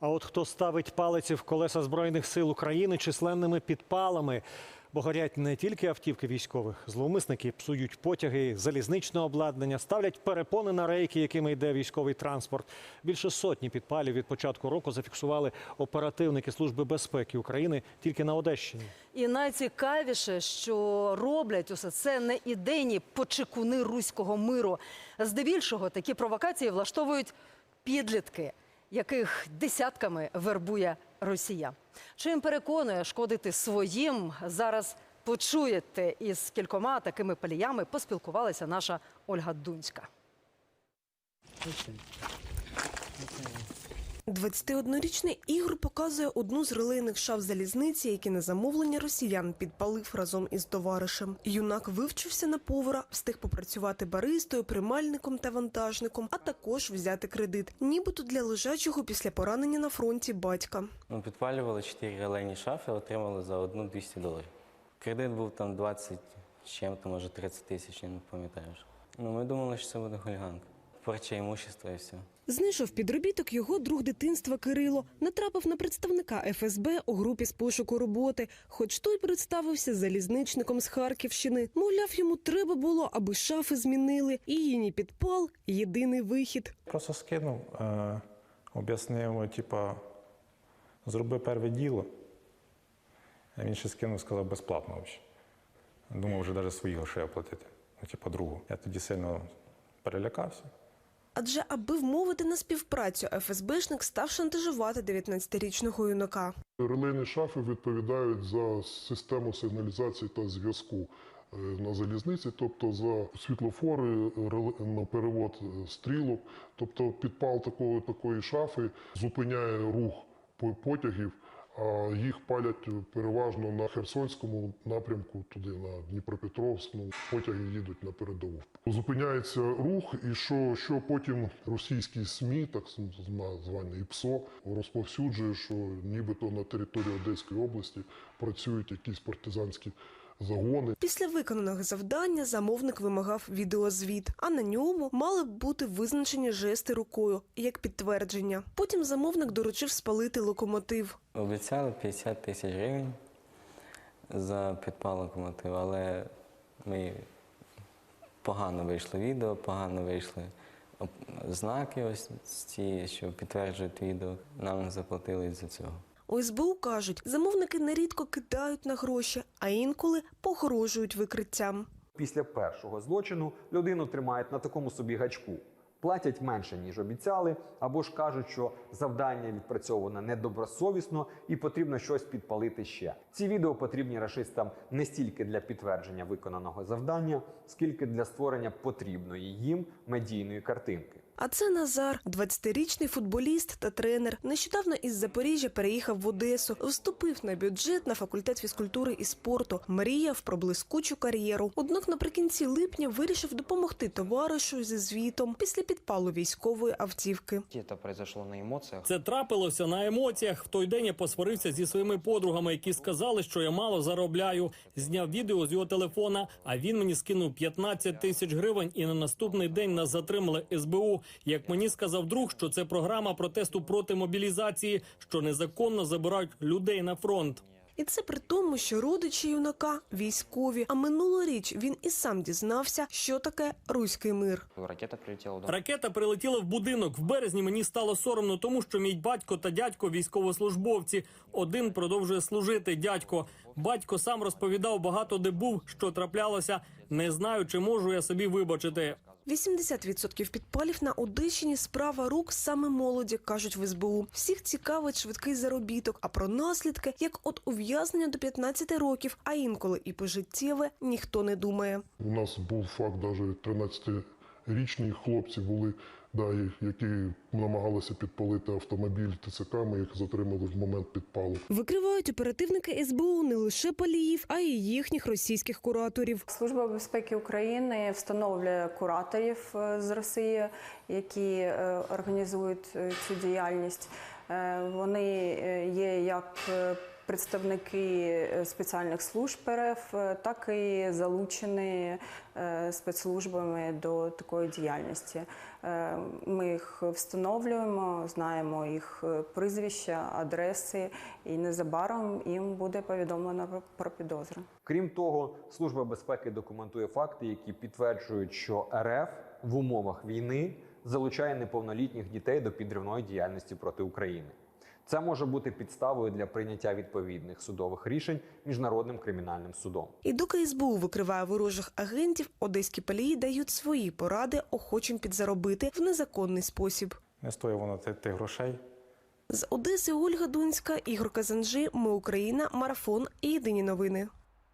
А от хто ставить палиці в колеса Збройних сил України численними підпалами, бо горять не тільки автівки військових, зловмисники псують потяги, залізничне обладнання, ставлять перепони на рейки, якими йде військовий транспорт. Більше сотні підпалів від початку року зафіксували оперативники Служби безпеки України тільки на Одещині. І найцікавіше, що роблять усе це не ідейні почекуни руського миру. Здебільшого такі провокації влаштовують підлітки, яких десятками вербує Росія. Чим переконує шкодити своїм, зараз почуєте із кількома такими паліями поспілкувалася наша Ольга Дунська. 21-річний Ігор показує одну з релейних шаф залізниці, які на замовлення росіян підпалив разом із товаришем. Юнак вивчився на повара, встиг попрацювати баристою, примальником та вантажником, а також взяти кредит, нібито для лежачого після поранення на фронті батька. Ми підпалювали 4 релейні шафи, отримали за одну 200 доларів. Кредит був там 20 з чим-то, може 30 тисяч, я не пам'ятаю. Ну, ми думали, що це буде хуліганка. Порча імущества і все. Знайшов підробіток його друг дитинства Кирило. Натрапив на представника ФСБ у групі з пошуку роботи. Хоч той представився залізничником з Харківщини. Мовляв, йому треба було, аби шафи змінили. І її підпал єдиний вихід. Просто скинув, е, об'яснив, типа, зроби перше діло. А він ще скинув, сказав безплатно взагалі. Думав, вже навіть свої грошей оплатити. Ну, типа, другу. Я тоді сильно перелякався. Адже аби вмовити на співпрацю, ФСБшник став шантажувати 19-річного юнака. Релейні шафи відповідають за систему сигналізації та зв'язку е, на залізниці, тобто за світлофори, на перевод стрілок. Тобто підпал такої, такої шафи зупиняє рух по- потягів, їх палять переважно на Херсонському напрямку, туди на Дніпропетровськ. Ну, потяги їдуть на передову. Зупиняється рух, і що, що потім російські СМІ, так звані ІПСО, розповсюджує, що нібито на території Одеської області працюють якісь партизанські загони. Після виконаного завдання замовник вимагав відеозвіт, а на ньому мали б бути визначені жести рукою як підтвердження. Потім замовник доручив спалити локомотив. Обіцяли 50 тисяч гривень за підпал локомотив, але ми погано вийшло відео, погано вийшли знаки, ось ці, що підтверджують відео. Нам не заплатили за цього. У СБУ кажуть, замовники нерідко кидають на гроші, а інколи погрожують викриттям. Після першого злочину людину тримають на такому собі гачку. Платять менше, ніж обіцяли, або ж кажуть, що завдання відпрацьовано недобросовісно і потрібно щось підпалити ще. Ці відео потрібні рашистам не стільки для підтвердження виконаного завдання, скільки для створення потрібної їм медійної картинки. А це Назар, 20-річний футболіст та тренер. Нещодавно із Запоріжжя переїхав в Одесу, вступив на бюджет на факультет фізкультури і спорту. Мріяв про блискучу кар'єру. Однак наприкінці липня вирішив допомогти товаришу зі звітом після підпалу військової автівки. Це трапилося на емоціях. В той день я посварився зі своїми подругами, які сказали, що я мало заробляю. Зняв відео з його телефона, а він мені скинув 15 тисяч гривень. І на наступний день нас затримали СБУ. Як мені сказав друг, що це програма протесту проти мобілізації, що незаконно забирають людей на фронт. І це при тому, що родичі юнака військові. А минулоріч він і сам дізнався, що таке руський мир. Ракета прилетела. Да. Ракета прилетіла в будинок. В березні мені стало соромно, тому що мій батько та дядько військовослужбовці. Один продовжує служити дядько. Батько сам розповідав багато де був, що траплялося. Не знаю, чи можу я собі вибачити. 80% підпалів на Одещині справа рук саме молоді, кажуть в СБУ. Всіх цікавить швидкий заробіток, а про наслідки, як от ув'язнення до 15 років, а інколи і пожиттєве, ніхто не думає. У нас був факт, навіть 13-річні хлопці були, да, які намагалися підпалити автомобіль ТЦК. Ми їх затримали в момент підпалу. Викривають оперативники СБУ не лише паліїв, а й їхніх російських кураторів. Служба безпеки України встановлює кураторів е, з Росії, які е, організують е, цю діяльність. Вони є як представники е, спеціальних служб РФ, е, так і залучені е, спецслужбами до такої діяльності. Ми їх встановлюємо, знаємо їх прізвища, адреси, і незабаром їм буде повідомлено про- підозру. Крім того, Служба безпеки документує факти, які підтверджують, що РФ в умовах війни залучає неповнолітніх дітей до підривної діяльності проти України. Це може бути підставою для прийняття відповідних судових рішень міжнародним кримінальним судом. І доки СБУ викриває ворожих агентів, одеські палії дають свої поради охочим підзаробити в незаконний спосіб. Не стоїть воно тих, тих грошей. З Одеси Ольга Дунська, Ігор Казанжи. Ми Україна. Марафон. і Єдині новини.